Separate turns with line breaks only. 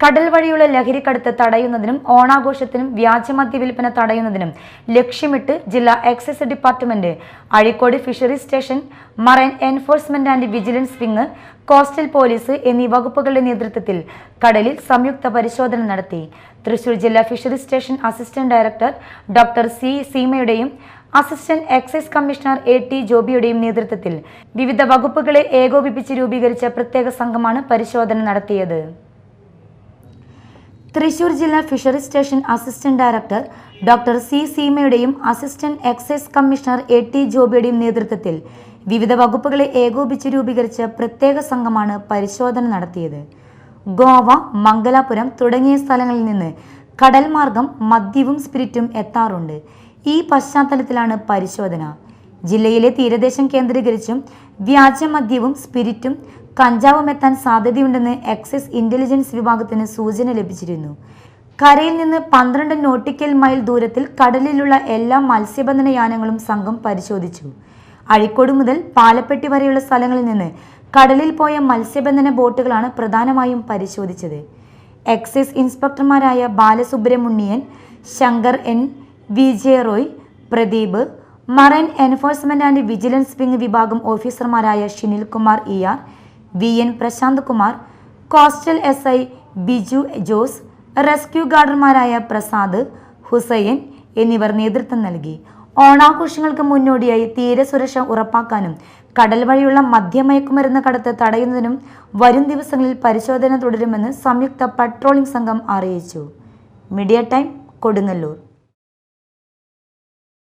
കടൽ വഴിയുള്ള ലഹരിക്കടത്ത് തടയുന്നതിനും ഓണാഘോഷത്തിനും വ്യാജമദ്യ വിൽപ്പന തടയുന്നതിനും ലക്ഷ്യമിട്ട് ജില്ലാ excise department Azhikode fishery station marine enforcement and vigilance wing coastal police എന്നീ വകുപ്പുകളുടെ നേതൃത്വത്തിൽ കടലിൽ സംയുക്ത പരിശോധന നടത്തി. തൃശൂർ ജില്ലാ fishery station assistant director doctor C സീമയുടെയും assistant excise commissioner A T ജോബിയുടെയും നേതൃത്വത്തിൽ വിവിധ വകുപ്പുകളെ ഏകോപിപ്പിച്ച് രൂപീകരിച്ച പ്രത്യേക സംഘമാണ് പരിശോധന നടത്തിയത്. തൃശൂർ ജില്ലാ fishery station assistant director doctor C സീമയുടെയും assistant excise commissioner A T ജോബിയുടെയും നേതൃത്വത്തിൽ വിവിധ വകുപ്പുകളെ ഏകോപിച്ച് രൂപീകരിച്ച പ്രത്യേക സംഘമാണ് പരിശോധന നടത്തിയത്. ഗോവ മംഗലാപുരം തുടങ്ങിയ സ്ഥലങ്ങളിൽ നിന്ന് കടൽ മാർഗം മദ്യവും സ്പിരിറ്റും എത്താറുണ്ട്. ഈ പശ്ചാത്തലത്തിലാണ് പരിശോധന. ജില്ലയിലെ തീരദേശം കേന്ദ്രീകരിച്ചും വ്യാജമദ്യവും സ്പിരിറ്റും കഞ്ചാവും എത്താൻ സാധ്യതയുണ്ടെന്ന് എക്സൈസ് ഇന്റലിജൻസ് വിഭാഗത്തിന് സൂചന ലഭിച്ചിരുന്നു. കരയിൽ നിന്ന് പന്ത്രണ്ട് നോട്ടിക്കൽ മൈൽ ദൂരത്തിൽ കടലിലുള്ള എല്ലാ മത്സ്യബന്ധന യാനങ്ങളും സംഘം പരിശോധിച്ചു. അഴിക്കോട് മുതൽ പാലപ്പെട്ടി വരെയുള്ള സ്ഥലങ്ങളിൽ നിന്ന് കടലിൽ പോയ മത്സ്യബന്ധന ബോട്ടുകളാണ് പ്രധാനമായും പരിശോധിച്ചത്. Excise ഇൻസ്പെക്ടർമാരായ Balasubramanian Shankar N V J Roy Pradeep marine enforcement and vigilance wing വിഭാഗം ഓഫീസർമാരായ Shinil Kumar E R V N Prashanth Kumar coastal S I Biju Jose rescue ഗാർഡർമാരായ Prasad Hussain എന്നിവർ നേതൃത്വം നൽകി. ഓണാഘോഷങ്ങൾക്ക് മുന്നോടിയായി തീരസുരക്ഷ ഉറപ്പാക്കാനും കടൽ വഴിയുള്ള മദ്യമയക്കുമരുന്ന് കടത്ത് തടയുന്നതിനും വരും ദിവസങ്ങളിൽ പരിശോധന തുടരുമെന്ന് സംയുക്ത പട്രോളിംഗ് സംഘം അറിയിച്ചു. Media time Kodungallur.